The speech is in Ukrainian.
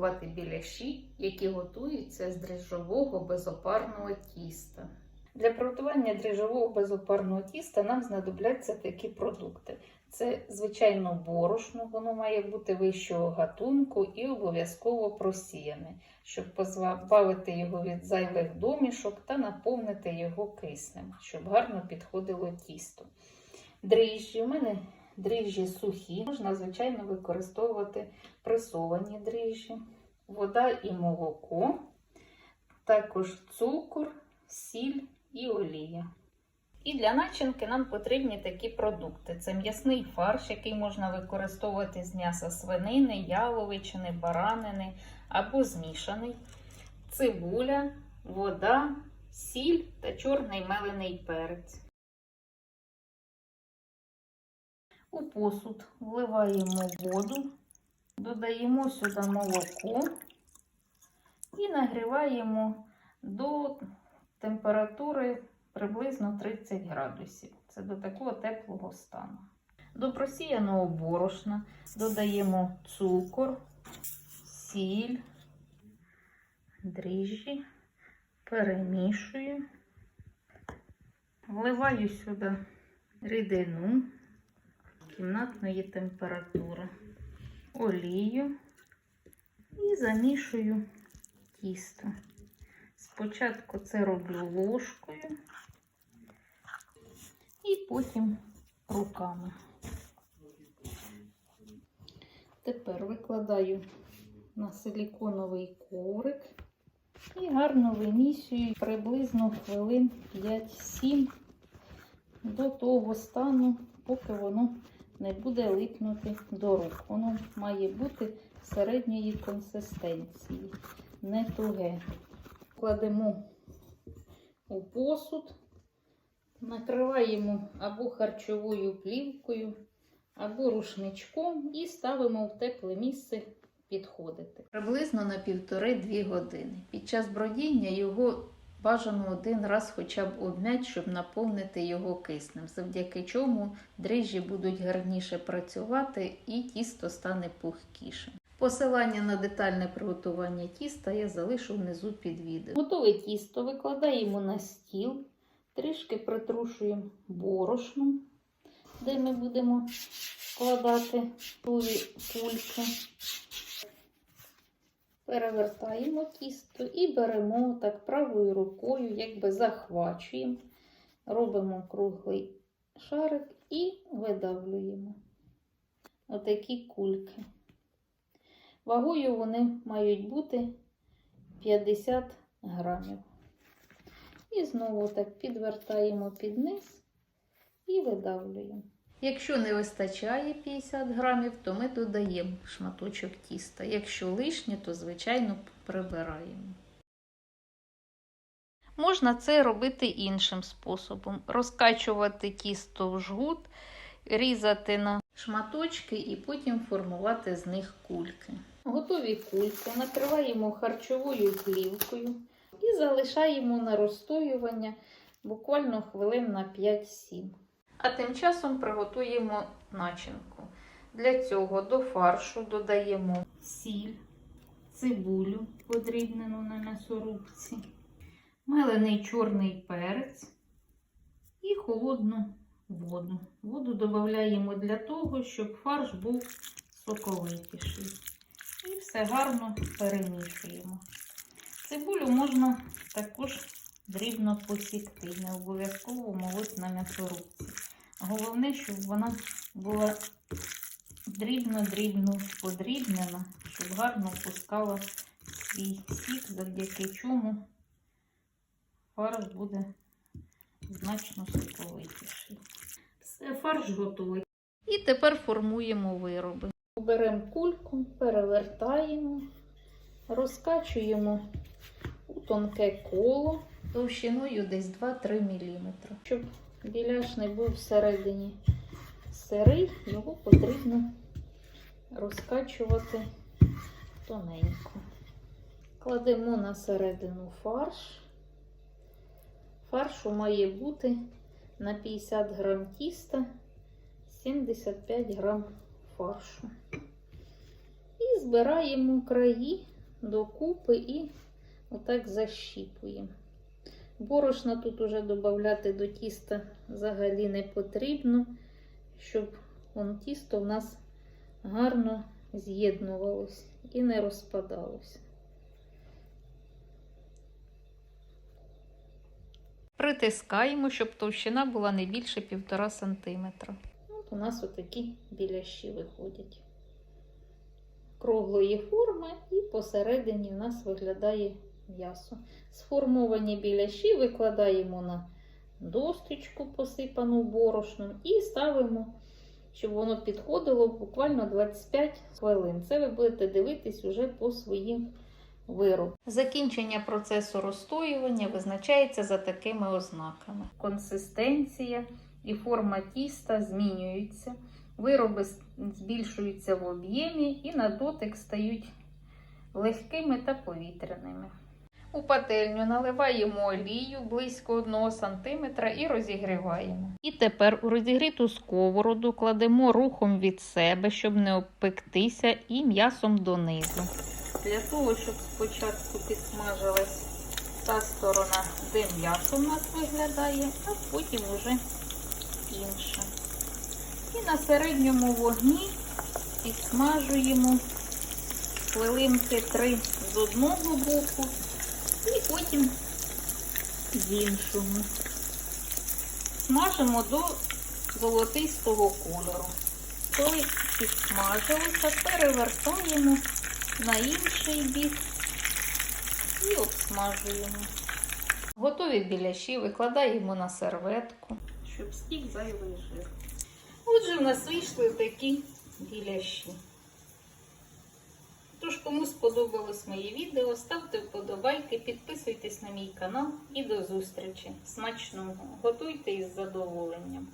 готувати біляші, які готуються з дріжджового безопарного тіста. Для приготування дріжджового безопарного тіста нам знадобляться такі продукти. Це, звичайно, борошно, воно має бути вищого гатунку і обов'язково просіяне, щоб позбавити його від зайвих домішок та наповнити його киснем, щоб гарно підходило тісто. Дріжджі, у мене дріжджі сухі, можна, звичайно, використовувати пресовані дріжджі, вода і молоко, також цукор, сіль і олія. І для начинки нам потрібні такі продукти: це м'ясний фарш, який можна використовувати з м'яса свинини, яловичини, баранини або змішаний, цибуля, вода, сіль та чорний мелений перець. У посуд вливаємо воду, додаємо сюди молоко і нагріваємо до температури приблизно 30 градусів. Це до такого теплого стану. До просіяного борошна додаємо цукор, сіль, дріжджі, перемішую, вливаю сюди рідину кімнатної температури, олію і замішую тісто. Спочатку це роблю ложкою і потім руками. Тепер викладаю на силіконовий коврик і гарно вимісюю приблизно хвилин 5-7 до того стану, поки воно не буде липнути до рук. Воно має бути середньої консистенції, не туге. Кладемо у посуд, накриваємо або харчовою плівкою, або рушничком і ставимо в тепле місце підходити. Приблизно на півтори-дві години. Під час бродіння його бажано один раз хоча б обмять, щоб наповнити його киснем, завдяки чому дріжджі будуть гарніше працювати і тісто стане пухкішим. Посилання на детальне приготування тіста я залишу внизу під відео. Готове тісто викладаємо на стіл, трішки притрушуємо борошном, де ми будемо вкладати тові кульки. Перевертаємо тісто і беремо так правою рукою, якби захвачуємо, робимо круглий шарик і видавлюємо отакі кульки. Вагою вони мають бути 50 грамів. І знову так підвертаємо під низ і видавлюємо. Якщо не вистачає 50 грамів, то ми додаємо шматочок тіста. Якщо лишнє, то, звичайно, прибираємо. Можна це робити іншим способом: розкачувати тісто в жгут, різати на шматочки і потім формувати з них кульки. Готові кульки накриваємо харчовою плівкою і залишаємо на розстоювання буквально хвилин на 5-7. А тим часом приготуємо начинку. Для цього до фаршу додаємо сіль, цибулю, подрібнену на м'ясорубці, мелений чорний перець і холодну воду. Воду додаємо для того, щоб фарш був соковитіший. І все гарно перемішуємо. Цибулю можна також дрібно посікти, не обов'язково молоть на м'ясорубці. Головне, щоб вона була дрібно-дрібно подрібнена, щоб гарно пускала свій сік, завдяки чому фарш буде значно соковитіший. Все, фарш готовий. І тепер формуємо вироби. Беремо кульку, перевертаємо, розкачуємо у тонке коло товщиною десь 2-3 мм. Щоб біляш не був всередині сирий, його потрібно розкачувати тоненько. Кладемо на середину фарш. Фаршу має бути на 50 грам тіста, 75 грам фаршу. І збираємо краї докупи і отак защіпуємо. Борошна тут уже додати до тіста взагалі не потрібно, щоб он, тісто в нас гарно з'єднувалось і не розпадалося. Притискаємо, щоб товщина була не більше 1,5 см. От у нас отакі біляші виходять. Круглої форми і посередині у нас виглядає м'ясо. Сформовані біляші викладаємо на досточку, посипану борошном, і ставимо, щоб воно підходило буквально 25 хвилин. Це ви будете дивитись уже по своїм виробу. Закінчення процесу розстоювання визначається за такими ознаками: консистенція і форма тіста змінюються. Вироби збільшуються в об'ємі і на дотик стають легкими та повітряними. У пательню наливаємо олію близько 1 см і розігріваємо. І тепер у розігріту сковороду кладемо рухом від себе, щоб не обпектися, і м'ясом донизу. Для того, щоб спочатку підсмажилась та сторона, де м'ясо у нас виглядає, а потім уже інша. І на середньому вогні підсмажуємо хвилинки 3 з одного боку і потім з іншого. Смажимо до золотистого кольору. Коли підсмажилося, перевертаємо на інший бік і обсмажуємо. Готові біляші викладаємо на серветку, щоб стік зайвий жир. Отже, в нас вийшли такі біляші. Тож, кому сподобалось моє відео, ставте вподобайки, підписуйтесь на мій канал і до зустрічі. Смачного! Готуйте із задоволенням!